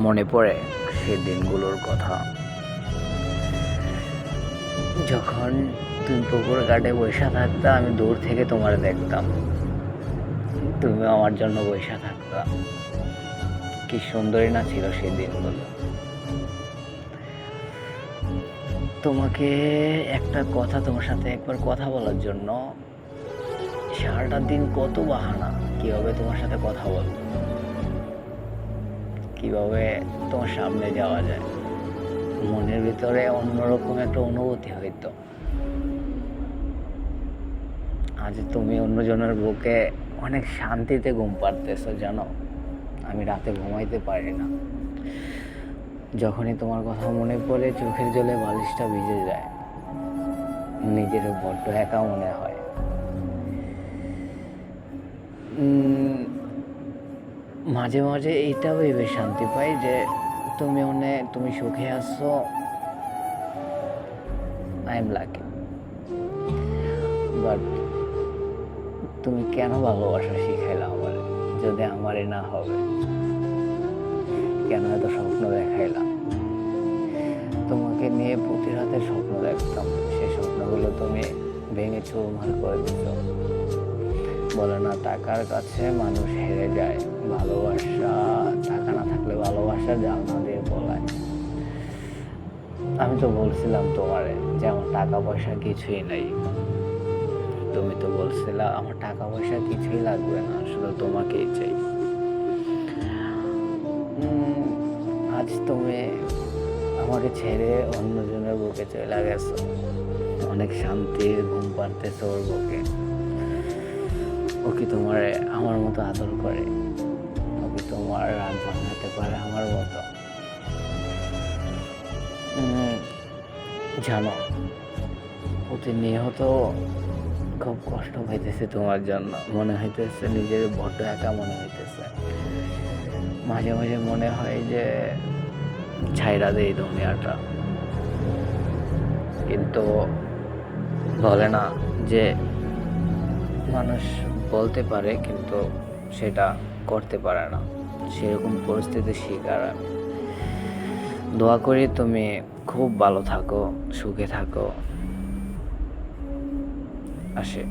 মনে পড়ে সে দিনগুলোর কথা। যখন তুমি পুকুর ঘাটে বৈশা থাকতা, আমি দূর থেকে তোমার দেখতাম। তুমি আমার জন্য বৈশা থাকতা। কি সুন্দরী না ছিল সেই দিনগুলো। তোমাকে একটা কথা তোমার সাথে একবার কথা বলার জন্য, সারাটা দিন কত বাহানা, কীভাবে তোমার সাথে কথা বলব? কীভাবে তোমার সামনে যাওয়া যায়? মনের ভিতরে অন্যরকম একটা অনুভূতি হইতো আজ তুমি অন্যজনের বুকে অনেক শান্তিতে ঘুম পারতেছো জানো? আমি রাতে ঘুমাইতে পারি না। যখনই তোমার কথা মনে পড়ে, চোখের জলে বালিশটা ভিজে যায়। নিজের বড্ড একা মনে হয়। মাঝে মাঝে এইটা ভেবে শান্তি পাই যে তুমি অনেক তুমি সুখে আছো। আই এম লাকি বাট তুমি কেন ভালোবাসা শিখাইলা আমার? যদি আমারই না হবে, কেন এত স্বপ্ন দেখাইলাম তোমাকে নিয়ে প্রতি রাতে স্বপ্ন দেখতাম। সেই স্বপ্নগুলো তুমি ভেঙে চুরমার করে দিত বলে না, টাকার কাছে মানুষ হেরে যায়। ভালোবাসা, টাকা না থাকলে ভালোবাসা জাল না দিয়ে বলায় আমি তো বলছিলাম তোমারে যে আমার টাকা পয়সা কিছুই নাই। তুমি তো বলছিলা আমার টাকা পয়সা কিছুই লাগবে না, শুধু তোমাকেই চাই। আজ তুমি আমাকে ছেড়ে অন্যজনের বুকে চলে গেছো। অনেক শান্তির ঘুম পারতেছে ওর বুকে। ও কি তোমার আমার মতো আদর করে। ও কি তোমার রাগ ভাঙাতে পারে আমার মতো। জানো নিহত খুব কষ্ট হইতেছে তোমার জন্য। মনে হইতেছে নিজের বড্ড একা মনে হইতেছে। মাঝে মাঝে মনে হয় যে ছাইরা দেয় দুনিয়াটা। কিন্তু বলে না যে মানুষ বলতে পারে, কিন্তু সেটা করতে পারে না। সেরকম পরিস্থিতির শিকার আমি। দোয়া করি তুমি খুব ভালো থাকো, সুখে থাকো। আসে।